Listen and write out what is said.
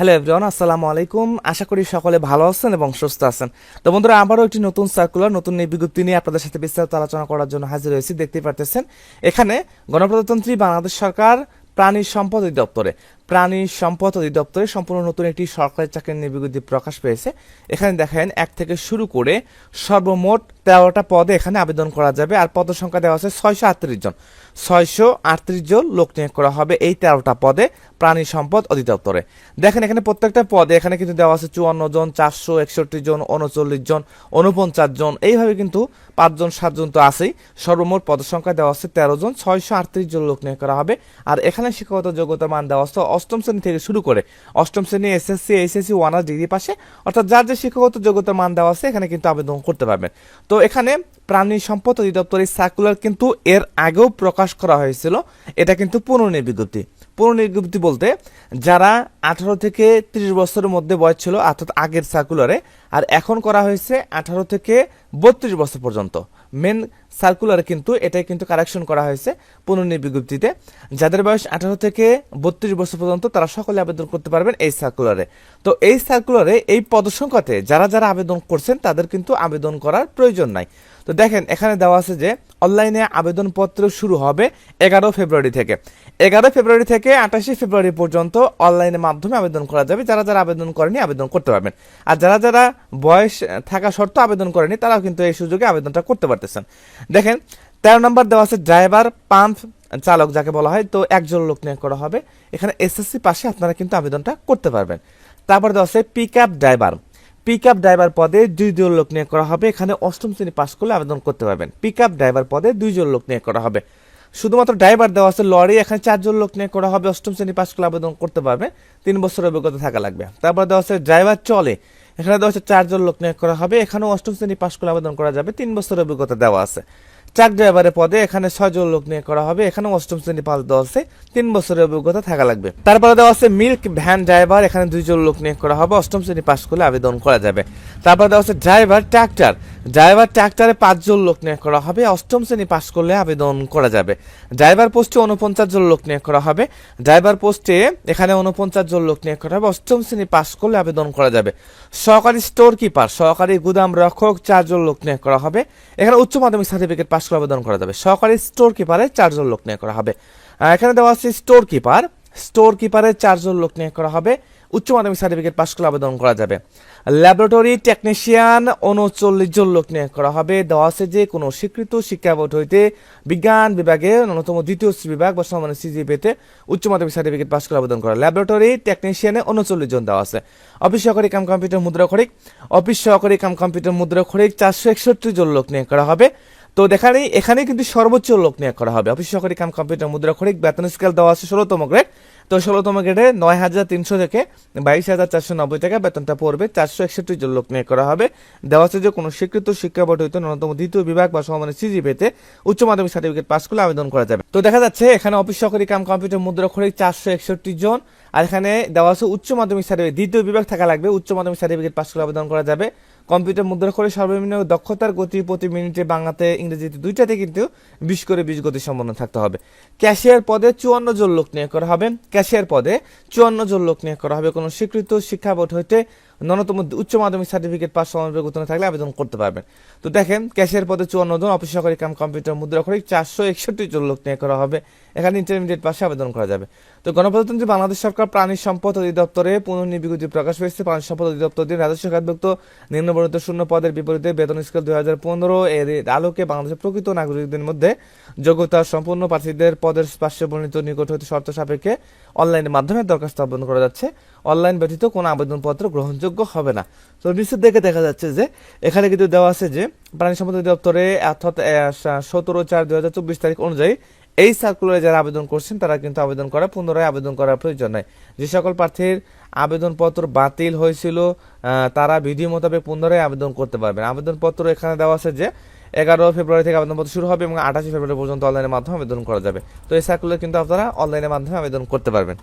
Hello everyone, আসসালামু আলাইকুম। আশা করি সকলে ভালো আছেন এবং সুস্থ আছেন। তো বন্ধুরা, আবারও একটি নতুন সার্কুলার নতুন এই বিজ্ঞপ্তি নিয়ে আপনাদের সাথে বিস্তারিত আলোচনা করার জন্য হাজির হয়েছি। দেখতে পারতেছেন, এখানে গণপ্রজাতন্ত্রী বাংলাদেশ সরকার প্রাণী সম্পদ অধিদপ্তরে। প্রাণী সম্পদ অধিদপ্তরে সম্পূর্ণ নতুন একটি সরকারি চাকরির নিয়ে বিজ্ঞপ্তি প্রকাশ পেয়েছে। এখানে দেখেন এক থেকে শুরু করে সর্বমোট তেরোটা পদে এখানে আবেদন করা যাবে, আর পদ সংখ্যা দেওয়া আছে ছয়শো আটত্রিশ জন। ছয়শো আটত্রিশ জন লোক নিয়োগ করা হবে এই তেরোটা পদে প্রাণী সম্পদ অধিদপ্তরে। দেখেন, এখানে প্রত্যেকটা পদে এখানে কিন্তু দেওয়া আছে চুয়ান্ন জন, চারশো একষট্টি জন, উনচল্লিশ জন উনপঞ্চাশ জন। এইভাবে কিন্তু পাঁচজন, সাতজন তো আছেই। সর্বমোট পদ সংখ্যা দেওয়া আছে তেরো জন, ছয়শো আটত্রিশ জন লোক নিয়োগ করা হবে। আর এখানে শিক্ষাগত যোগ্যতা মান দেওয়া আছে অষ্টম শ্রেণি থেকে শুরু করে অষ্টম শ্রেণি এসএসসি এইচএসসি ওয়ানার্স ডিগ্রি পাশে। অর্থাৎ যার যে শিক্ষাগত যোগ্যতার মান দেওয়া আছে, এখানে কিন্তু আবেদন করতে পারবেন। তো এখানে প্রাণী সম্পদ অধিদপ্তরের সার্কুলার কিন্তু এর আগেও প্রকাশ করা হয়েছিল। এটা কিন্তু পুনর্নির্বিজ্ঞপ্তি পুনর্নির্বিজ্ঞপ্তি বলতে যারা আঠারো থেকে ত্রিশ বছরের মধ্যে বয়স ছিল, অর্থাৎ আগের সার্কুলারে আর এখন করা হয়েছে আঠারো থেকে বত্রিশ বছর পর্যন্ত। মেন সার্কুলারে কিন্তু এটাই কিন্তু কারেকশন করা হয়েছে পুনর্নির্বিজ্ঞপ্তিতে যাদের বয়স আঠারো থেকে বত্রিশ বছর পর্যন্ত তারা সকলে আবেদন করতে পারবেন এই সার্কুলারে তো এই সার্কুলারে এই পদসংখ্যাতে যারা যারা আবেদন করছেন তাদের কিন্তু আবেদন করার প্রয়োজন নাই। তো দেখেন, এখানে দেওয়া আছে যে অনলাইনে আবেদনপত্র শুরু হবে এগারো ফেব্রুয়ারি থেকে। এগারো ফেব্রুয়ারি থেকে আঠাশে ফেব্রুয়ারি পর্যন্ত অনলাইনের মাধ্যমে আবেদন করা যাবে। যারা যারা আবেদন করেনি আবেদন করতে পারবেন। আর যারা যারা বয়স থাকা সত্ত্বেও আবেদন করেনি, তারাও কিন্তু এই সুযোগে আবেদনটা করতে পারতেছেন। দেখেন, তেরো নম্বর দেওয়া আছে ড্রাইভার, পাম্প চালক যাকে বলা হয়, তো একজন লোক নিয়োগ করা হবে। এখানে এসএসসি পাশে আপনারা কিন্তু আবেদনটা করতে পারবেন। তারপর দেওয়া আছে pick up driver. Pick up driver পদে দুইজন লোক নিয়োগ করা হবে। এখানে অষ্টম শ্রেণি পাশ করলে আবেদন করতে পারবেন। পিক আপ ড্রাইভার পদে দুইজন লোক নিয়োগ করা হবে। শুধুমাত্র ড্রাইভার দেওয়া আছে লরি এখানে চারজন লোক নিয়ে করা হবে। অষ্টম শ্রেণি পাশ করলে আবেদন করতে পারবে। তিন বছর অভিজ্ঞতা থাকা লাগবে। তারপর দেওয়া আছে ড্রাইভার চলে। এখানে দেওয়া আছে, চারজন লোক নিয়োগ করা হবে। এখানেও অষ্টম শ্রেণি পাশ করলে আবেদন করা যাবে। তিন বছর অভিজ্ঞতা দেওয়া আছে। ট্রাক ড্রাইভারের পদে এখানে ছয়জন লোক নিয়ে করা হবে। এখানে অষ্টম শ্রেণি পাস দেওয়া তিন বছরের অভিজ্ঞতা থাকা লাগবে। তারপরে দেওয়া আছে, মিল্ক ভ্যান ড্রাইভার, এখানে দুইজন লোক নিয়ে করা হবে, অষ্টম শ্রেণি পাস করলে আবেদন করা যাবে। তারপর দেওয়া আছে, ড্রাইভার, ট্রাক্টর ড্রাইভার ট্রাক্টরে পাঁচজন লোক নিয়োগ করা হবে। অষ্টম শ্রেণি পাস করলে আবেদন করা যাবে। ড্রাইভার পোস্টে উনপঞ্চাশ জন লোক নিয়োগ করা হবে। ড্রাইভার পোস্টে এখানে উনপঞ্চাশ জন লোক নিয়োগ করা হবে। অষ্টম শ্রেণি পাস করলে আবেদন করা যাবে। সহকারী স্টোর কিপার সহকারী গুদাম রক্ষক, চারজন লোক নিয়োগ করা হবে। এখানে উচ্চ মাধ্যমিক সার্টিফিকেট পাস করে আবেদন করা যাবে। সহকারী স্টোর কিপারে চারজন লোক নিয়োগ করা হবে। এখানে দেওয়া আছে স্টোর কিপার স্টোর কিপারে চারজন লোক নিয়োগ করা হবে। উচ্চ মাধ্যমিক সার্টিফিকেট পাস করলে আবেদন করা যাবে। ল্যাবরেটরি টেকনিশিয়ান উনচল্লিশ জন লোক নিয়োগ করা হবে। দেওয়া আছে যে, কোনো স্বীকৃত শিক্ষা বোর্ড হইতে বিজ্ঞান বিভাগে ন্যূনতম দ্বিতীয় বিভাগ বা সমানের সিজি পেতে উচ্চ মাধ্যমিক সার্টিফিকেট পাস করে আবেদন করা। ল্যাবরেটরি টেকনিশিয়ানে উনচল্লিশ জন দেওয়া আছে। অফিস সহকারী কাম কম্পিউটার মুদ্রা খরিক অফিস সহকারী কাম কম্পিউটার মুদ্রা খরিক চারশো একষট্টি জন লোক নিয়োগ করা হবে। তো দেখানেই এখানে কিন্তু সর্বোচ্চ লোক নিয়োগ করা হবে। অফিস সহকারী কাম কম্পিউটার মুদ্রা খরিক বেতন স্কেল দেওয়া আছে ষোলোতম গ্রেড। তো ষোলোতম গ্রেডে নয় হাজার তিনশো থেকে বাইশ হাজার চারশো নব্বই টাকা বেতনটা পড়বে। চারশো একষট্টি জন লোক নিয়োগ করা হবে। দেওয়া আছে যে কোনো স্বীকৃত শিক্ষা বোর্ড হইতে ন্যূনতম দ্বিতীয় বিভাগ বা সমানের সিজি পেতে উচ্চ মাধ্যমিক সার্টিফিকেট পাস করলে আবেদন করা যাবে। তো দেখা যাচ্ছে এখানে অফিস সহকারী কাম কম্পিউটার মুদ্রা খরিক চারশো একষট্টি জন আর এখানে দেওয়া আছে উচ্চ মাধ্যমিক সার্টিফিকেট দ্বিতীয় বিভাগ থাকা লাগবে। উচ্চ মাধ্যমিক সার্টিফিকেট পাস করে আবেদন করা যাবে। কম্পিউটার মুদ্রা করে সর্বনিম্ন দক্ষতার গতি প্রতি মিনিটে বাংলাতে ইংরেজিতে দুইটাতে কিন্তু বিশ করে বিশ গতি সম্পন্ন থাকতে হবে। ক্যাশিয়ার পদে চুয়ান্ন জন লোক নিয়োগ করা হবে। ক্যাশিয়ার পদে চুয়ান্ন জন লোক নিয়োগ করা হবে। কোনো স্বীকৃত শিক্ষা বোর্ড হইতে ন্যূনতম উচ্চ মাধ্যমিক সার্টিফিকেট পাস সমাবেতন থাকলে আবেদন করতে পারবেন। তো দেখেন ক্যাশের পদে চুয়ান্ন জন, অফিস সহকারী কাম, কম্পিউটার, মুদ্রা করে চারশো একষট্টি জন লোক নিয়োগ করা হবে। এখানে ইন্টারমিডিয়েট পাশে আবেদন করা যাবে। তো গণপ্রজাতন্ত্রী বাংলাদেশ সরকার প্রাণী সম্পদ অধিদপ্তরে পুনর্নিবিজ্ঞপ্তি প্রকাশ পেয়েছে। প্রাণী সম্পদ অধিদপ্তর দিয়ে রাজস্ব খাতভুক্ত নিম্নবর্ণিত শূন্য পদের বিপরীতে বেতন স্কেল দুই হাজার পনেরো। এর আলোকে বাংলাদেশের প্রকৃত নাগরিকদের মধ্যে যোগ্যতা সম্পূর্ণ প্রার্থীদের পদের পার্শ্ব বর্ণিত নিকট হতে শর্ত সাপেক্ষে অনলাইনের মাধ্যমে দরখাস্ত আবেদন করা যাচ্ছে। অনলাইন ব্যতীত কোনো আবেদনপত্র গ্রহণযোগ্য হবে না। তো নিচের দিকে দেখা যাচ্ছে যে, এখানে কিন্তু দেওয়া আছে যে, প্রাণী সম্পদ অধিদপ্তরে অর্থাৎ সতেরো চার দুই হাজার চব্বিশ তারিখ অনুযায়ী এই সার্কুলারে যারা আবেদন করছেন, তারা কিন্তু আবেদন করা, পুনরায় আবেদন করার প্রয়োজন নাই। যে সকল প্রার্থীর আবেদনপত্র বাতিল হয়েছিল তারা বিধি মোতাবেক পুনরায় আবেদন করতে পারবেন। আবেদনপত্র এখানে দেওয়া আছে যে, এগারো ফেব্রুয়ারি থেকে আবেদনপত্র শুরু হবে এবং আঠাশে ফেব্রুয়ারি পর্যন্ত অনলাইনের মাধ্যমে আবেদন করা যাবে। তো এই সার্কুলার কিন্তু আপনারা অনলাইনের মাধ্যমে আবেদন করতে পারবেন।